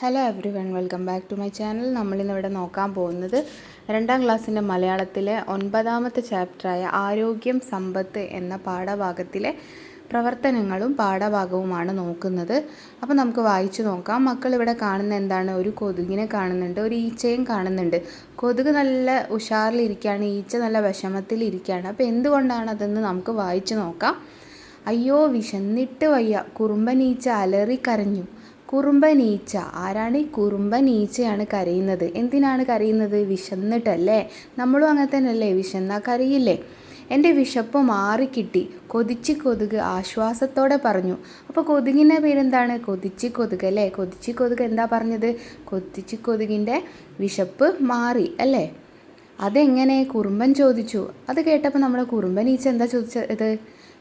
Hello everyone welcome back to my channel നമ്മളിന്നിവിടെ നോക്കാൻ പോകുന്നത് രണ്ടാം ക്ലാസ്സിന്റെ മലയാളത്തിലെ ഒൻപതാമത്തെ ചാപ്റ്ററായ ആരോഗ്യം സമ്പത്ത് എന്ന പാഠഭാഗത്തിലെ പ്രവർത്തനങ്ങളും പാഠഭാഗവുമാണ് നോക്കുന്നത്. അപ്പോൾ നമുക്ക് വായിച്ചു നോക്കാം. മക്കൾ ഇവിടെ കാണുന്ന എന്താണ്? ഒരു കൊതുകിനെ കാണുന്നുണ്ട് ഒരു ഈച്ചയും കാണുന്നുണ്ട്. കൊതുക് നല്ല ഉഷാറിലിരിക്കുകയാണ് ഈച്ച നല്ല വിഷമത്തിലിരിക്കുകയാണ്. അപ്പോൾ എന്തുകൊണ്ടാണ് അതെന്ന് നമുക്ക് വായിച്ചു നോക്കാം. അയ്യോ വിശന്നിട്ട് വയ്യ. കുറുമ്പനീച്ച അലറി കരഞ്ഞു കുറുമ്പനീച്ച. ആരാണ് ഈ കുറുമ്പനീച്ചയാണ് കരയുന്നത്? എന്തിനാണ് കരയുന്നത്? വിശന്നിട്ടല്ലേ? നമ്മളും അങ്ങനെ തന്നെയല്ലേ? വിശന്നാൽ കരയില്ലേ? എന്റെ വിശപ്പ് മാറിക്കിട്ടി. കൊതിച്ചി കൊതുക് ആശ്വാസത്തോടെ പറഞ്ഞു. അപ്പോൾ കൊതുകിന്റെ പേരെന്താണ്? കൊതിച്ചി കൊതുക് അല്ലേ? കൊതിച്ചി കൊതുക് എന്താ പറഞ്ഞത്? കൊതിച്ചി കൊതുകിന്റെ വിശപ്പ് മാറി അല്ലേ? അതെങ്ങനെ? കുറുമ്പൻ ചോദിച്ചു. അത് കേട്ടപ്പോൾ നമ്മുടെ കുറുമ്പനീച്ച എന്താ ചോദിച്ചത്?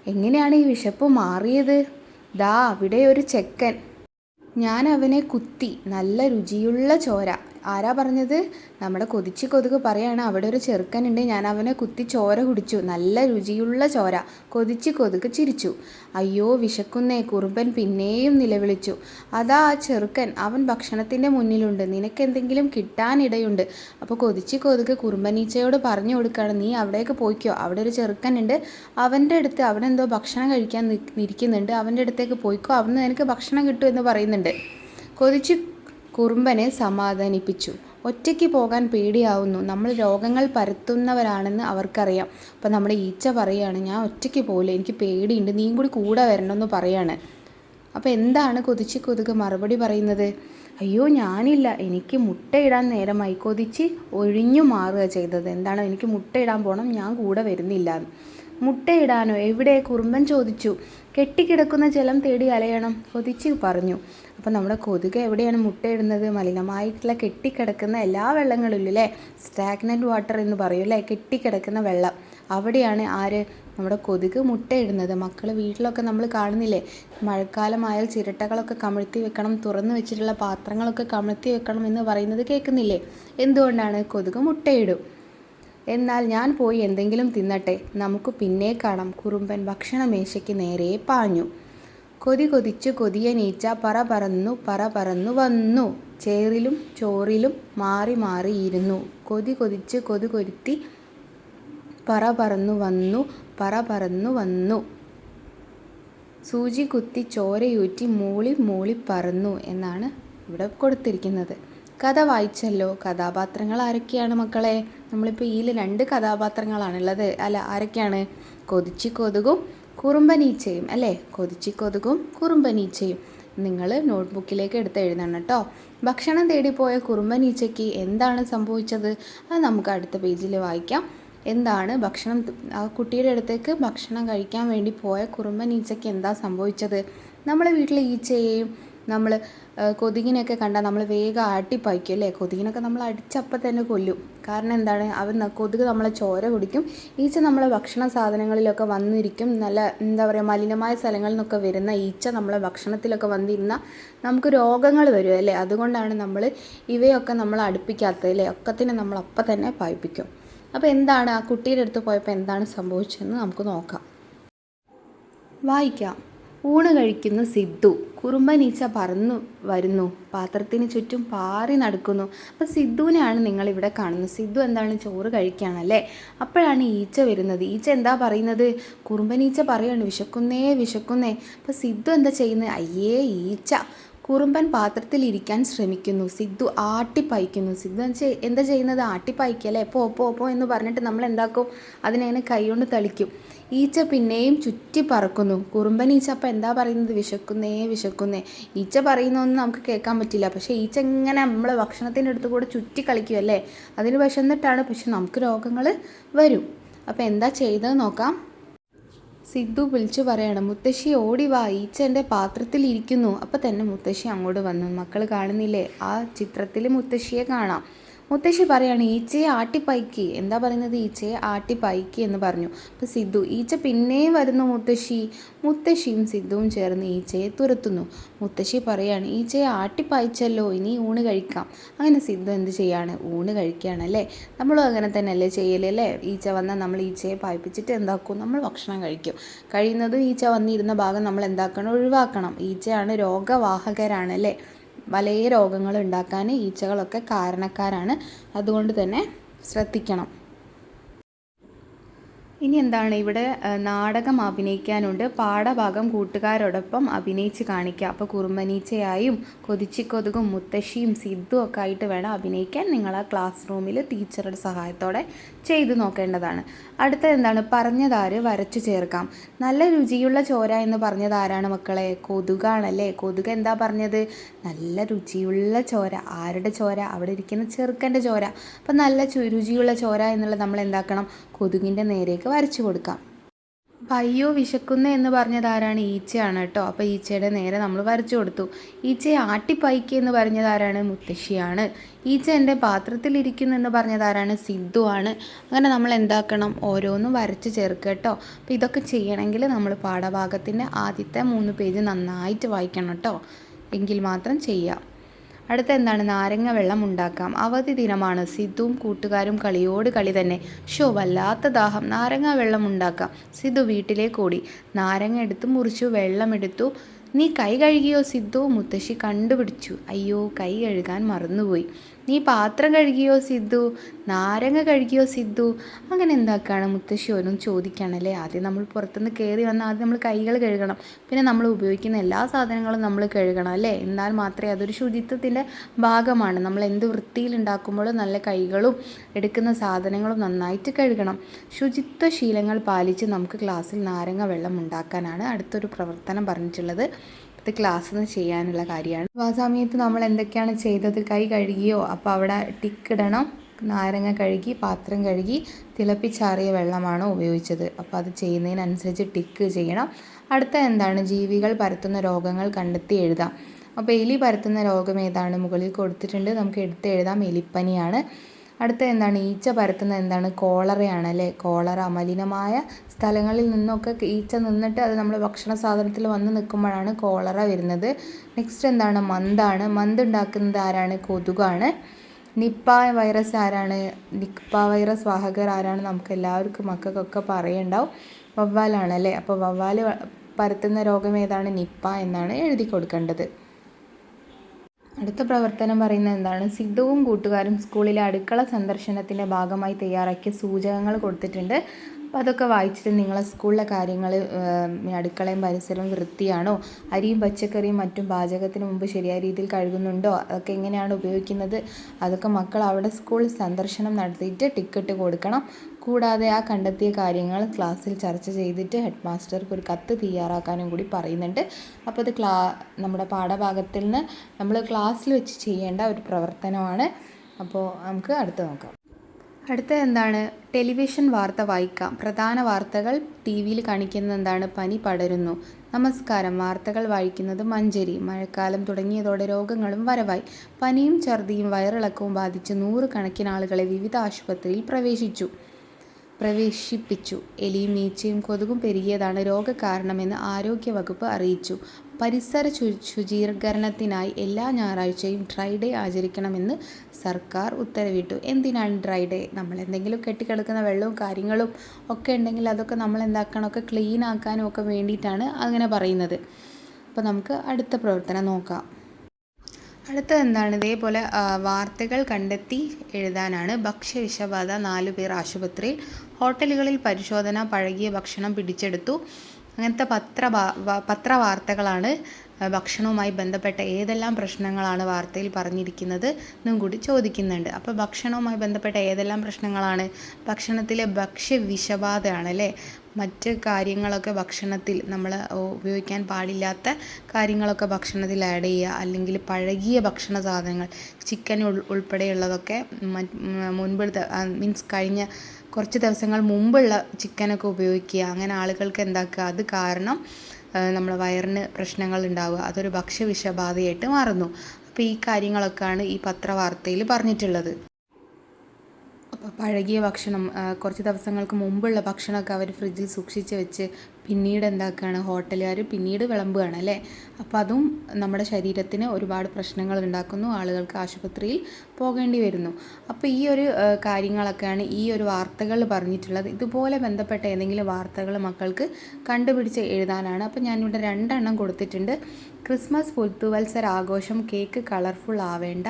എങ്ങനെയാണ് ഈ വിശപ്പ് മാറിയത്? ദാ അവിടെ ഒരു ചെക്കൻ. ഞാൻ അവനെ കുത്തി നല്ല രുചിയുള്ള ചോര. ആരാ പറഞ്ഞത്? നമ്മുടെ കൊതിച്ച് കൊതുക് പറയാണ് അവിടെ ഒരു ചെറുക്കനുണ്ട് ഞാൻ അവനെ കുത്തി ചോര കുടിച്ചു. നല്ല രുചിയുള്ള ചോര. കൊതിച്ച് കൊതുക് ചിരിച്ചു. അയ്യോ വിശക്കുന്നേ കുറുമ്പൻ പിന്നെയും നിലവിളിച്ചു. അതാ ആ ചെറുക്കൻ അവൻ ഭക്ഷണത്തിന്റെ മുന്നിലുണ്ട് നിനക്കെന്തെങ്കിലും കിട്ടാനിടയുണ്ട്. അപ്പോൾ കൊതിച്ച് കൊതുക് കുറുമ്പനീച്ചയോട് പറഞ്ഞു കൊടുക്കുകയാണ് നീ അവിടേക്ക് പോയിക്കോ. അവിടെ ഒരു ചെറുക്കനുണ്ട് അവന്റെ അടുത്ത് അവിടെ എന്തോ ഭക്ഷണം കഴിക്കാൻ നിൽക്കുന്നുണ്ട് അവന്റെ അടുത്തേക്ക് പോയിക്കോ അവിടുന്ന് നിനക്ക് ഭക്ഷണം കിട്ടും എന്ന് പറയുന്നുണ്ട്. കൊതിച്ച് കുറുമ്പനെ സമാധാനിപ്പിച്ചു. ഒറ്റയ്ക്ക് പോകാൻ പേടിയാവുന്നു. നമ്മൾ രോഗങ്ങൾ പരത്തുന്നവരാണെന്ന് അവർക്കറിയാം. അപ്പം നമ്മുടെ ഈച്ച പറയാണ് ഞാൻ ഒറ്റയ്ക്ക് പോകില്ല എനിക്ക് പേടിയുണ്ട് നീയും കൂടി കൂടെ വരണമെന്ന് പറയാണ്. അപ്പോൾ എന്താണ് കൊതിച്ച് കൊതുക് മറുപടി പറയുന്നത്? അയ്യോ ഞാനില്ല എനിക്ക് മുട്ടയിടാൻ നേരമായി കൊതിച്ച് ഒഴിഞ്ഞു മാറുക ചെയ്തത്. എന്താണ്? എനിക്ക് മുട്ടയിടാൻ പോകണം ഞാൻ കൂടെ വരുന്നില്ല. മുട്ടയിടാനോ? എവിടെ? കുറുമ്പൻ ചോദിച്ചു. കെട്ടിക്കിടക്കുന്ന ജലം തേടി അലയണം കൊതിച്ച് പറഞ്ഞു. അപ്പോൾ നമ്മുടെ കൊതുക് എവിടെയാണ് മുട്ടയിടുന്നത്? മലിനമായിട്ടുള്ള കെട്ടിക്കിടക്കുന്ന എല്ലാ വെള്ളങ്ങളിലും അല്ലേ സ്റ്റാഗ്നന്റ് വാട്ടർ എന്ന് പറയും അല്ലേ? കെട്ടിക്കിടക്കുന്ന വെള്ളം. അവിടെയാണ് ആര് നമ്മുടെ കൊതുക് മുട്ടയിടുന്നത്? മക്കൾ വീട്ടിലൊക്കെ നമ്മൾ കാണുന്നില്ലേ? മഴക്കാലമായാൽ ചിരട്ടകളൊക്കെ കമഴ്ത്തി വെക്കണം തുറന്നു വെച്ചിട്ടുള്ള പാത്രങ്ങളൊക്കെ കമഴ്ത്തി വെക്കണം എന്ന് പറയുന്നത് കേൾക്കുന്നില്ലേ? എന്തുകൊണ്ടാണ് കൊതുക് മുട്ടയിടും? എന്നാൽ ഞാൻ പോയി എന്തെങ്കിലും തിന്നട്ടെ. നമുക്ക് പിന്നെ കാണാം. കുറുമ്പൻ ഭക്ഷണമേശയ്ക്ക് നേരെ പാഞ്ഞു. കൊതി കൊതിച്ചു കൊതിയനീച്ച പറ പറന്നു പറ പറന്നു വന്നു. ചേറിലും ചോറിലും മാറി മാറിയിരുന്നു. കൊതി കൊതിച്ച് കൊതി കൊരുത്തി പറ പറന്നു വന്നു പറ പറന്നു വന്നു. സൂചി കുത്തി ചോരയൂറ്റി മൂളി മൂളി പറന്നു എന്നാണ് ഇവിടെ കൊടുത്തിരിക്കുന്നത്. കഥ വായിച്ചല്ലോ. കഥാപാത്രങ്ങൾ ആരൊക്കെയാണ് മക്കളെ? നമ്മളിപ്പോൾ ഇതിൽ രണ്ട് കഥാപാത്രങ്ങളാണുള്ളത്. അല്ല ആരൊക്കെയാണ്? കൊതിച്ച് കൊതുകും കുറുമ്പനീച്ചയും അല്ലേ? കൊതിച്ചി കൊതുകും കുറുമ്പനീച്ചയും. നിങ്ങൾ നോട്ട്ബുക്കിലേക്ക് എടുത്ത് എഴുതണം കേട്ടോ ഭക്ഷണം തേടിപ്പോയ കുറുമ്പനീച്ചയ്ക്ക് എന്താണ് സംഭവിച്ചത്? അത് നമുക്ക് അടുത്ത പേജിൽ വായിക്കാം. എന്താണ് ഭക്ഷണം ആ കുട്ടിയുടെ അടുത്തേക്ക് ഭക്ഷണം കഴിക്കാൻ വേണ്ടി പോയ കുറുമ്പനീച്ചയ്ക്ക് എന്താ സംഭവിച്ചത്? നമ്മളെ വീട്ടിലെ ഈച്ചയെയും നമ്മൾ കൊതുകിനെയൊക്കെ കണ്ടാൽ നമ്മൾ വേഗം അടിപ്പായിക്കും അല്ലേ? കൊതുകിനൊക്കെ നമ്മൾ അടിച്ചപ്പം തന്നെ കൊല്ലും. കാരണം എന്താണ്? അവൻ കൊതുക് നമ്മളെ ചോര കുടിക്കും. ഈച്ച നമ്മളെ ഭക്ഷണ സാധനങ്ങളിലൊക്കെ വന്നിരിക്കും. നല്ല എന്താ പറയുക മലിനമായ സ്ഥലങ്ങളിൽ നിന്നൊക്കെ വരുന്ന ഈച്ച നമ്മളെ ഭക്ഷണത്തിലൊക്കെ വന്നിരുന്നാൽ നമുക്ക് രോഗങ്ങൾ വരും അല്ലേ? അതുകൊണ്ടാണ് നമ്മൾ ഇവയൊക്കെ നമ്മൾ അടുപ്പിക്കാത്തത് അല്ലേ? ഒക്കത്തിനെ നമ്മൾ അപ്പം തന്നെ പായിപ്പിക്കും. അപ്പോൾ എന്താണ്? ആ കുട്ടിയുടെ അടുത്ത് പോയപ്പോൾ എന്താണ് സംഭവിച്ചതെന്ന് നമുക്ക് നോക്കാം. വായിക്കാം. ഊണ് കഴിക്കുന്ന സിദ്ധു. കുറുമ്പനീച്ച പറന്നു വരുന്നു. പാത്രത്തിന് ചുറ്റും പാറി നടക്കുന്നു. അപ്പോൾ സിദ്ധുവിനെയാണ് നിങ്ങളിവിടെ കാണുന്നത്. സിദ്ധു എന്താണ് ചോറ് കഴിക്കുകയാണല്ലേ? അപ്പോഴാണ് ഈച്ച വരുന്നത്. ഈച്ച എന്താ പറയുന്നത്? കുറുമ്പനീച്ച പറയാണ് വിശക്കുന്നേ വിശക്കുന്നേ. അപ്പോൾ സിദ്ധു എന്താ ചെയ്യുന്നത്? അയ്യേ ഈച്ച. കുറുമ്പൻ പാത്രത്തിൽ ഇരിക്കാൻ ശ്രമിക്കുന്നു. സിദ്ധു ആട്ടിപ്പായിക്കുന്നു. സിദ്ധു വെച്ചാൽ എന്താ ചെയ്യുന്നത്? ആട്ടിപ്പായിക്കല്ലേ പോ പോ പോ എന്ന് പറഞ്ഞിട്ട് നമ്മൾ എന്താക്കും? അതിനെ കൈകൊണ്ട് തളിക്കും. ഈച്ച പിന്നെയും ചുറ്റി പറക്കുന്നു. കുറുമ്പൻ ഈച്ച അപ്പം എന്താ പറയുന്നത്? വിശക്കുന്നേ വിശക്കുന്നേ. ഈച്ച പറയുന്നൊന്നും നമുക്ക് കേൾക്കാൻ പറ്റില്ല. പക്ഷേ ഈച്ച ഇങ്ങനെ നമ്മളെ ഭക്ഷണത്തിന്റെ അടുത്ത് കൂടെ ചുറ്റി കളിക്കുമല്ലേ അതിന് വിശന്നിട്ടാണ്. പക്ഷെ നമുക്ക് രോഗങ്ങൾ വരും. അപ്പോൾ എന്താ ചെയ്തത് നോക്കാം. സിദ്ധു വിളിച്ചു പറയണം മുത്തശ്ശി ഓടി വാ ഈച്ച എന്റെ പാത്രത്തിൽ ഇരിക്കുന്നു. അപ്പം തന്നെ മുത്തശ്ശി അങ്ങോട്ട് വന്നു മക്കൾ കാണുന്നില്ലേ? ആ ചിത്രത്തിൽ മുത്തശ്ശിയെ കാണാം. മുത്തശ്ശി പറയാണ് ഈച്ചയെ ആട്ടിപ്പയക്കി. എന്താ പറയുന്നത്? ഈച്ചയെ ആട്ടിപ്പയക്കി എന്ന് പറഞ്ഞു. അപ്പോൾ സിദ്ധു ഈച്ച പിന്നെയും വരുന്നു മുത്തശ്ശി. മുത്തശ്ശിയും സിദ്ധുവും ചേർന്ന് ഈച്ചയെ തുരത്തുന്നു. മുത്തശ്ശി പറയാണ് ഈച്ചയെ ആട്ടിപ്പായിച്ചല്ലോ ഇനി ഊണ് കഴിക്കാം. അങ്ങനെ സിദ്ധു എന്ത് ചെയ്യാണ്? ഊണ് കഴിക്കുകയാണ് അല്ലേ? നമ്മളും അങ്ങനെ തന്നെ അല്ലേ? ചെയ്യലല്ലേ ഈച്ച വന്നാൽ നമ്മൾ ഈച്ചയെ പായിപ്പിച്ചിട്ട് എന്താക്കും? നമ്മൾ ഭക്ഷണം കഴിക്കും. കഴിയുന്നതും ഈച്ച വന്നിരുന്ന ഭാഗം നമ്മൾ എന്താക്കണം? ഒഴിവാക്കണം. ഈച്ചയാണ് രോഗവാഹകരാണ് അല്ലേ? പല രോഗങ്ങൾ ഉണ്ടാക്കാൻ ഈച്ചകളൊക്കെ കാരണക്കാരാണ്. അതുകൊണ്ട് തന്നെ ശ്രദ്ധിക്കണം. ഇനി എന്താണ്? ഇവിടെ നാടകം അഭിനയിക്കാനുണ്ട്. പാഠഭാഗം കൂട്ടുകാരോടൊപ്പം അഭിനയിച്ച് കാണിക്കുക അപ്പോൾ കുറുമ്പനീച്ചയായും കൊതിച്ചിക്കൊതുകും മുത്തശ്ശിയും സിദ്ധും ഒക്കെ ആയിട്ട് വേണം അഭിനയിക്കാൻ. നിങ്ങൾ ആ ക്ലാസ് റൂമിൽ ടീച്ചറുടെ സഹായത്തോടെ ചെയ്തു നോക്കേണ്ടതാണ്. അടുത്തത് എന്താണ്? പറഞ്ഞതാര് വരച്ചു ചേർക്കാം. നല്ല രുചിയുള്ള ചോര എന്ന് പറഞ്ഞതാരാണ് മക്കളെ? കൊതുകാണല്ലേ? കൊതുക് എന്താ പറഞ്ഞത്? നല്ല രുചിയുള്ള ചോര. ആരുടെ ചോര? അവിടെ ഇരിക്കുന്ന ചെറുക്കന്റെ ചോര. അപ്പം നല്ല രുചിയുള്ള ചോര എന്നുള്ളത് നമ്മൾ എന്താക്കണം? കൊതുകിന്റെ നേരേക്ക് വരച്ചു കൊടുക്കാം. അപ്പം അയ്യോ വിശക്കുന്ന എന്ന് പറഞ്ഞത് ആരാണ് ഈച്ചയാണ് കേട്ടോ. അപ്പോൾ ഈച്ചയുടെ നേരെ നമ്മൾ വരച്ചു കൊടുത്തു. ഈച്ചയെ ആട്ടിപ്പൈക്ക് എന്ന് പറഞ്ഞത് ആരാണ് മുത്തശ്ശിയാണ്. ഈച്ച എന്റെ പാത്രത്തിലിരിക്കുന്നു എന്ന് പറഞ്ഞത് ആരാണ് സിദ്ധു ആണ് അങ്ങനെ നമ്മൾ എന്താക്കണം? ഓരോന്നും വരച്ച് ചേർക്കുക കേട്ടോ. അപ്പോൾ ഇതൊക്കെ ചെയ്യണമെങ്കിൽ നമ്മൾ പാഠഭാഗത്തിന്റെ ആദ്യത്തെ മൂന്ന് പേജ് നന്നായിട്ട് വായിക്കണം കേട്ടോ. എങ്കിൽ മാത്രം ചെയ്യാം. അടുത്ത എന്താണ് നാരങ്ങ വെള്ളം ഉണ്ടാക്കാം. അവധി ദിനമാണ്. സിദ്ധുവും കൂട്ടുകാരും കളിയോട് കളി തന്നെ. ഷോ വല്ലാത്ത ദാഹം. നാരങ്ങ വെള്ളം ഉണ്ടാക്കാം. സിദ്ധു വീട്ടിലേക്ക് ഓടി നാരങ്ങ എടുത്ത് മുറിച്ചു വെള്ളമെടുത്തു നീ കൈ കഴുകിയോ സിദ്ധു? മുത്തശ്ശി കണ്ടുപിടിച്ചു. അയ്യോ കൈ കഴുകാൻ മറന്നുപോയി. നീ പാത്രം കഴുകിയോ സിദ്ധു? നാരങ്ങ കഴുകിയോ സിദ്ധു? അങ്ങനെ എന്താക്കാണ് മുത്തശ്ശി ഓരോന്നും ചോദിക്കുകയാണല്ലേ ആദ്യം നമ്മൾ പുറത്തുനിന്ന് കയറി വന്നാൽ ആദ്യം നമ്മൾ കൈകൾ കഴുകണം. പിന്നെ നമ്മൾ ഉപയോഗിക്കുന്ന എല്ലാ സാധനങ്ങളും നമ്മൾ കഴുകണം അല്ലേ? എന്നാൽ മാത്രമേ അതൊരു ശുചിത്വത്തിന്റെ ഭാഗമാണ്. നമ്മൾ എന്ത് വൃത്തിയിൽ ഉണ്ടാക്കുമ്പോഴും നല്ല കൈകളും എടുക്കുന്ന സാധനങ്ങളും നന്നായിട്ട് കഴുകണം. ശുചിത്വ ശീലങ്ങൾ പാലിച്ച് നമുക്ക് ക്ലാസ്സിൽ നാരങ്ങ വെള്ളം ഉണ്ടാക്കാനാണ് അടുത്തൊരു പ്രവർത്തനം പറഞ്ഞിട്ടുള്ളത്. ഇത് ക്ലാസ്സിൽ നിന്ന് ചെയ്യാനുള്ള കാര്യമാണ്. അപ്പോൾ ആ സമയത്ത് നമ്മൾ എന്തൊക്കെയാണ് ചെയ്തത്? കൈ കഴുകിയോ? അപ്പോൾ അവിടെ ടിക്കിടണം നാരങ്ങ കഴുകി പാത്രം കഴുകി തിളപ്പിച്ചാറിയ വെള്ളമാണ് ഉപയോഗിച്ചത്. അപ്പോൾ അത് ചെയ്യുന്നതിനനുസരിച്ച് ടിക്ക് ചെയ്യണം. അടുത്ത എന്താണ്? ജീവികൾ പരത്തുന്ന രോഗങ്ങൾ കണ്ടെത്തി എഴുതാം. അപ്പോൾ എലി പരത്തുന്ന രോഗം ഏതാണ്? മുകളിൽ കൊടുത്തിട്ടുണ്ട്. നമുക്ക് എടുത്ത് എഴുതാം. എലിപ്പനിയാണ്. അടുത്ത എന്താണ്? ഈച്ച പരത്തുന്ന എന്താണ്? കോളറയാണ് അല്ലേ? കോളറ മലിനമായ സ്ഥലങ്ങളിൽ നിന്നൊക്കെ ഈച്ച നിന്നിട്ട് അത് നമ്മൾ ഭക്ഷണ സാധനത്തിൽ വന്ന് നിൽക്കുമ്പോഴാണ് കോളറ വരുന്നത്. നെക്സ്റ്റ് എന്താണ്? മന്താണ്. മന്ത് ഉണ്ടാക്കുന്നത് ആരാണ്? കൊതുകാണ്. നിപ്പ വൈറസ് ആരാണ്? നിപ്പ വൈറസ് വാഹകർ ആരാണ്? നമുക്ക് എല്ലാവർക്കും മക്കൾക്കൊക്കെ പറയണ്ടാവും. വവ്വാലാണ് അല്ലേ? അപ്പോൾ വവ്വാൽ പരത്തുന്ന രോഗം ഏതാണ്? നിപ്പ എന്നാണ് എഴുതി കൊടുക്കേണ്ടത്. അടുത്ത പ്രവർത്തനം പറയുന്നത് എന്താണ്? സിദ്ധുവും കൂട്ടുകാരും സ്കൂളിലെ അടുക്കള സന്ദർശനത്തിന്റെ ഭാഗമായി തയ്യാറാക്കിയ സൂചകങ്ങൾ കൊടുത്തിട്ടുണ്ട്. അപ്പോൾ അതൊക്കെ വായിച്ചിട്ട് നിങ്ങളെ സ്കൂളിലെ കാര്യങ്ങൾ അടുക്കളയും പരിസരവും വൃത്തിയാണോ? അരിയും പച്ചക്കറിയും മറ്റും പാചകത്തിന് മുമ്പ് ശരിയായ രീതിയിൽ കഴുകുന്നുണ്ടോ? അതൊക്കെ എങ്ങനെയാണ് ഉപയോഗിക്കുന്നത്? അതൊക്കെ മക്കൾ അവിടെ സ്കൂൾ സന്ദർശനം നടത്തിയിട്ട് ടിക്കറ്റ് കൊടുക്കണം. കൂടാതെ ആ കണ്ടെത്തിയ കാര്യങ്ങൾ ക്ലാസ്സിൽ ചർച്ച ചെയ്തിട്ട് ഹെഡ് മാസ്റ്റർക്ക് ഒരു കത്ത് തയ്യാറാക്കാനും കൂടി പറയുന്നുണ്ട്. അപ്പോൾ ഇത് ക്ലാ നമ്മുടെ പാഠഭാഗത്തിൽ നിന്ന് നമ്മൾ ക്ലാസ്സിൽ വെച്ച് ചെയ്യേണ്ട ഒരു പ്രവർത്തനമാണ്. അപ്പോൾ നമുക്ക് അടുത്ത് നോക്കാം. അടുത്ത എന്താണ്? ടെലിവിഷൻ വാർത്ത വായിക്കാം. പ്രധാന വാർത്തകൾ ടി വിയിൽ കാണിക്കുന്നത് എന്താണ്? പനി പടരുന്നു. നമസ്കാരം. വാർത്തകൾ വായിക്കുന്നത് മഞ്ചരി. മഴക്കാലം തുടങ്ങിയതോടെ രോഗങ്ങളും വരവായി. പനിയും ഛർദിയും വയറിളക്കവും ബാധിച്ച് നൂറുകണക്കിന് ആളുകളെ വിവിധ ആശുപത്രിയിൽ പ്രവേശിച്ചു. പ്രവേശിപ്പിച്ചു. എലിയും ഈച്ചയും കൊതുകും പെരുകിയതാണ് രോഗകാരണമെന്ന് ആരോഗ്യവകുപ്പ് അറിയിച്ചു. പരിസര ശുചീകരണത്തിനായി എല്ലാ ഞായറാഴ്ചയും ഡ്രൈ ഡേ ആചരിക്കണമെന്ന് സർക്കാർ ഉത്തരവിട്ടു. എന്തിനാണ് ഡ്രൈ ഡേ? നമ്മൾ എന്തെങ്കിലും കെട്ടിക്കിടക്കുന്ന വെള്ളവും കാര്യങ്ങളും ഒക്കെ ഉണ്ടെങ്കിൽ അതൊക്കെ നമ്മൾ എന്താക്കണം ഒക്കെ ക്ലീൻ ആക്കാനും ഒക്കെ വേണ്ടിയിട്ടാണ് അങ്ങനെ പറയുന്നത്. അപ്പോൾ നമുക്ക് അടുത്ത പ്രവർത്തനം നോക്കാം. അടുത്തത് എന്താണ് ഇതേപോലെ വാർത്തകൾ കണ്ടെത്തി എഴുതാനാണ്. ഭക്ഷ്യവിഷബാധ നാലു പേർ ആശുപത്രിയിൽ. ഹോട്ടലുകളിൽ പരിശോധന പഴകിയ ഭക്ഷണം പിടിച്ചെടുത്തു. അങ്ങനത്തെ പത്ര പത്രവാർത്തകളാണ് ഭക്ഷണവുമായി ബന്ധപ്പെട്ട ഏതെല്ലാം പ്രശ്നങ്ങളാണ് വാർത്തയിൽ പറഞ്ഞിരിക്കുന്നത് എന്നും കൂടി ചോദിക്കുന്നുണ്ട്. അപ്പോൾ ഭക്ഷണവുമായി ബന്ധപ്പെട്ട ഏതെല്ലാം പ്രശ്നങ്ങളാണ്? ഭക്ഷണത്തിലെ ഭക്ഷ്യവിഷബാധയാണ് അല്ലേ? മറ്റ് കാര്യങ്ങളൊക്കെ ഭക്ഷണത്തിൽ നമ്മൾ ഉപയോഗിക്കാൻ പാടില്ലാത്ത കാര്യങ്ങളൊക്കെ ഭക്ഷണത്തിൽ ആഡ് ചെയ്യുക. അല്ലെങ്കിൽ പഴകിയ ഭക്ഷണ സാധനങ്ങൾ ചിക്കൻ ഉൾ ഉൾപ്പെടെയുള്ളതൊക്കെ മുൻപ് മീൻസ് കഴിഞ്ഞ കുറച്ച് ദിവസങ്ങൾ മുമ്പുള്ള ചിക്കനൊക്കെ ഉപയോഗിക്കുക. അങ്ങനെ ആളുകൾക്ക് എന്താക്കുക? അത് കാരണം നമ്മളെ വയറിന് പ്രശ്നങ്ങൾ ഉണ്ടാവുക അതൊരു ഭക്ഷ്യവിഷബാധയായിട്ട് മാറുന്നു. അപ്പോൾ ഈ കാര്യങ്ങളൊക്കെയാണ് ഈ പത്രവാർത്തയിൽ പറഞ്ഞിട്ടുള്ളത്. പഴകിയ ഭക്ഷണം കുറച്ച് ദിവസങ്ങൾക്ക് മുമ്പുള്ള ഭക്ഷണമൊക്കെ അവർ ഫ്രിഡ്ജിൽ സൂക്ഷിച്ച് വെച്ച് പിന്നീട് എന്താക്കുകയാണ് ഹോട്ടലുകാർ പിന്നീട് വിളമ്പുകയാണ് അല്ലേ? അപ്പോൾ അതും നമ്മുടെ ശരീരത്തിന് ഒരുപാട് പ്രശ്നങ്ങൾ ഉണ്ടാക്കുന്നു ആളുകൾക്ക് ആശുപത്രിയിൽ പോകേണ്ടി വരുന്നു. അപ്പോൾ ഈ ഒരു കാര്യങ്ങളൊക്കെയാണ് ഈ ഒരു വാർത്തകൾ പറഞ്ഞിട്ടുള്ളത്. ഇതുപോലെ ബന്ധപ്പെട്ട ഏതെങ്കിലും വാർത്തകൾ മക്കൾക്ക് കണ്ടുപിടിച്ച് എഴുതാനാണ്. അപ്പോൾ ഞാനിവിടെ രണ്ടെണ്ണം കൊടുത്തിട്ടുണ്ട്. ക്രിസ്മസ് പുത്തുവത്സര ആഘോഷം കേക്ക് കളർഫുൾ ആവേണ്ട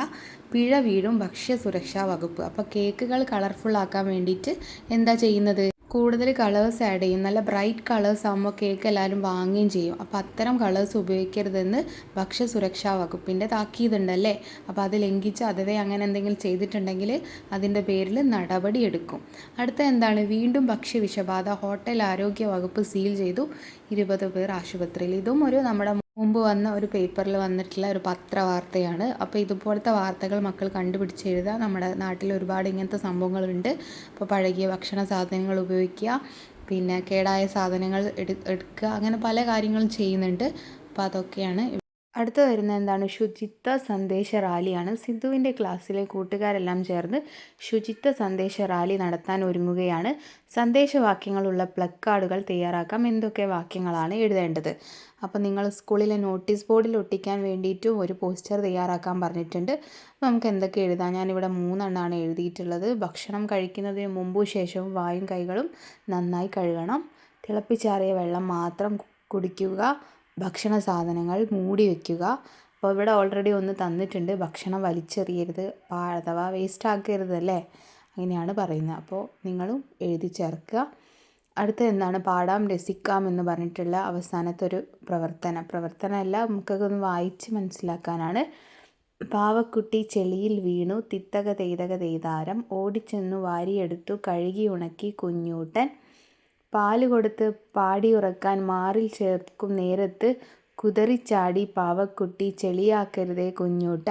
പിഴ വീഴും ഭക്ഷ്യസുരക്ഷാ വകുപ്പ്. അപ്പോൾ കേക്കുകൾ കളർഫുൾ ആക്കാൻ വേണ്ടിയിട്ട് എന്താ ചെയ്യുന്നത്? കൂടുതൽ കളേഴ്സ് ആഡ് ചെയ്യും. നല്ല ബ്രൈറ്റ് കളേഴ്സ് ആകുമ്പോൾ കേക്ക് എല്ലാവരും വാങ്ങുകയും ചെയ്യും. അപ്പോൾ അത്തരം കളേഴ്സ് ഉപയോഗിക്കരുതെന്ന് ഭക്ഷ്യസുരക്ഷാ വകുപ്പിന്റെ താക്കീതുണ്ടല്ലേ അപ്പോൾ അത് ലംഘിച്ച് അഥവേ അങ്ങനെ എന്തെങ്കിലും ചെയ്തിട്ടുണ്ടെങ്കിൽ അതിന്റെ പേരിൽ നടപടി എടുക്കും. അടുത്ത എന്താണ്? വീണ്ടും ഭക്ഷ്യ വിഷബാധ. ഹോട്ടൽ ആരോഗ്യ വകുപ്പ് സീൽ ചെയ്തു. ഇരുപത് പേർ ആശുപത്രിയിൽ. ഇതും ഒരു നമ്മുടെ മുമ്പ് വന്ന ഒരു പേപ്പറിൽ വന്നിട്ടുള്ള ഒരു പത്ര വാർത്തയാണ് അപ്പോൾ ഇതുപോലത്തെ വാർത്തകൾ മക്കൾ കണ്ടുപിടിച്ച് എഴുതുക. നമ്മുടെ നാട്ടിൽ ഒരുപാട് ഇങ്ങനത്തെ സംഭവങ്ങളുണ്ട്. അപ്പോൾ പഴകിയ ഭക്ഷണ സാധനങ്ങൾ ഉപയോഗിക്കുക. പിന്നെ കേടായ സാധനങ്ങൾ എടു എടുക്കുക. അങ്ങനെ പല കാര്യങ്ങളും ചെയ്യുന്നുണ്ട്. അപ്പോൾ അതൊക്കെയാണ് അടുത്ത വരുന്നത് എന്താണ്? ശുചിത്വ സന്ദേശ റാലിയാണ്. സിദ്ധുവിന്റെ ക്ലാസ്സിലെ കൂട്ടുകാരെല്ലാം ചേർന്ന് ശുചിത്വ സന്ദേശ റാലി നടത്താൻ ഒരുങ്ങുകയാണ്. സന്ദേശവാക്യങ്ങളുള്ള പ്ലക്കാർഡുകൾ തയ്യാറാക്കാം. എന്തൊക്കെ വാക്യങ്ങളാണ് എഴുതേണ്ടത്? അപ്പോൾ നിങ്ങൾ സ്കൂളിലെ നോട്ടീസ് ബോർഡിൽ ഒട്ടിക്കാൻ വേണ്ടിയിട്ടും ഒരു പോസ്റ്റർ തയ്യാറാക്കാൻ പറഞ്ഞിട്ടുണ്ട്. അപ്പോൾ നമുക്ക് എന്തൊക്കെ എഴുതാം? ഞാനിവിടെ മൂന്നെണ്ണമാണ് എഴുതിയിട്ടുള്ളത്. ഭക്ഷണം കഴിക്കുന്നതിന് മുമ്പും ശേഷവും വായും കൈകളും നന്നായി കഴുകണം. തിളപ്പിച്ചാറിയ വെള്ളം മാത്രം കുടിക്കുക. ഭക്ഷണ സാധനങ്ങൾ മൂടി വയ്ക്കുക അപ്പോൾ ഇവിടെ ഓൾറെഡി ഒന്ന് തന്നിട്ടുണ്ട്. ഭക്ഷണം വലിച്ചെറിയരുത്. അഥവാ വേസ്റ്റ് ആക്കരുത് അല്ലേ? അങ്ങനെയാണ് പറയുന്നത്. അപ്പോൾ നിങ്ങളും എഴുതി ചേർക്കുക. അടുത്ത എന്താണ്? പാടാം രസിക്കാം എന്ന് പറഞ്ഞിട്ടുള്ള അവസാനത്തെ ഒരു പ്രവർത്തനം. പ്രവർത്തനമല്ല ഒന്ന് വായിച്ച് മനസ്സിലാക്കാനാണ്. പാവക്കുട്ടി ചെളിയിൽ വീണു. തിത്തക തെയ്തക തെയ്താരം ഓടിച്ചെന്നു വാരിയെടുത്തു. കഴുകി ഉണക്കി കുഞ്ഞൂട്ടൻ. പാൽ കൊടുത്ത് പാടിയുറക്കാൻ മാറിൽ ചേർക്കും നേരത്ത് കുതറിച്ചാടി പാവക്കുട്ടി ചെളിയാക്കരുതേ കുഞ്ഞൂട്ട.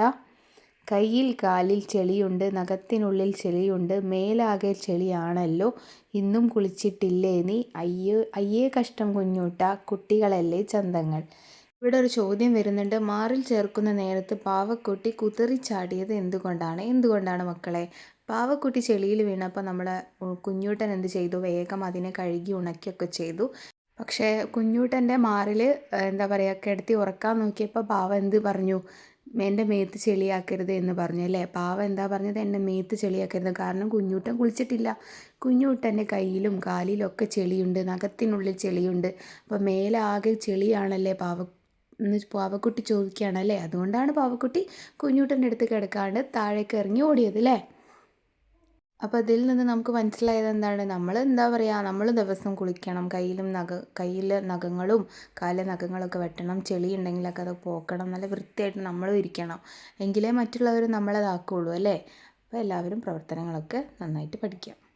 കയ്യിൽ കാലിൽ ചെളിയുണ്ട് നഖത്തിനുള്ളിൽ ചെളിയുണ്ട് മേലാകെ ചെളിയാണല്ലോ ഇന്നും കുളിച്ചിട്ടില്ലേ നീ? അയ്യോ അയ്യേ കഷ്ടം കുഞ്ഞൂട്ട കുട്ടികളല്ലേ ചന്തങ്ങൾ. ഇവിടെ ഒരു ചോദ്യം വരുന്നുണ്ട്. മാറിൽ ചേർക്കുന്ന നേരത്ത് പാവക്കുട്ടി കുതറിച്ചാടിയത് എന്തുകൊണ്ടാണ്? എന്തുകൊണ്ടാണ് മക്കളെ? പാവക്കുട്ടി ചെളിയിൽ വീണപ്പോൾ നമ്മളെ കുഞ്ഞൂട്ടൻ എന്ത് ചെയ്തു? വേഗം അതിനെ കഴുകി ഉണക്കിയൊക്കെ ചെയ്തു. പക്ഷേ കുഞ്ഞൂട്ടന്റെ മാറിൽ എന്താ പറയുക കിടത്തി ഉറക്കാൻ നോക്കിയപ്പോൾ പാവ എന്ത് പറഞ്ഞു? എന്റെ മേത്ത് ചെളിയാക്കരുത് എന്ന് പറഞ്ഞു അല്ലേ? പാവ എന്താ പറഞ്ഞത്? എന്റെ മേത്ത് ചെളിയാക്കരുത്. കാരണം കുഞ്ഞൂട്ടൻ കുളിച്ചിട്ടില്ല. കുഞ്ഞൂട്ടന്റെ കയ്യിലും കാലിലും ഒക്കെ ചെളിയുണ്ട്. നഖത്തിനുള്ളിൽ ചെളിയുണ്ട്. അപ്പോൾ മേലാകെ ചെളിയാണല്ലേ പാവ എന്ന് പാവക്കുട്ടി ചോദിക്കുകയാണ് അല്ലേ? അതുകൊണ്ടാണ് പാവക്കുട്ടി കുഞ്ഞൂട്ടന്റെ അടുത്ത് കിടക്കാണ്ട് താഴേക്ക് ഇറങ്ങി ഓടിയത് അല്ലേ? അപ്പോൾ അതിൽ നിന്ന് നമുക്ക് മനസ്സിലായത് എന്താണ്? നമ്മൾ എന്താ പറയുക? നമ്മൾ ദിവസം കുളിക്കണം. കയ്യിലും നഖ കയ്യിൽ നഖങ്ങളും കാലിലെ നഖങ്ങളൊക്കെ വെട്ടണം. ചെളി ഉണ്ടെങ്കിലൊക്കെ അത് പോക്കണം. നല്ല വൃത്തിയായിട്ട് നമ്മൾ ഇരിക്കണം. എങ്കിലേ മറ്റുള്ളവർ നമ്മളതാക്കുള്ളൂ അല്ലേ? അപ്പോൾ എല്ലാവരും പ്രവർത്തനങ്ങളൊക്കെ നന്നായിട്ട് പഠിക്കുക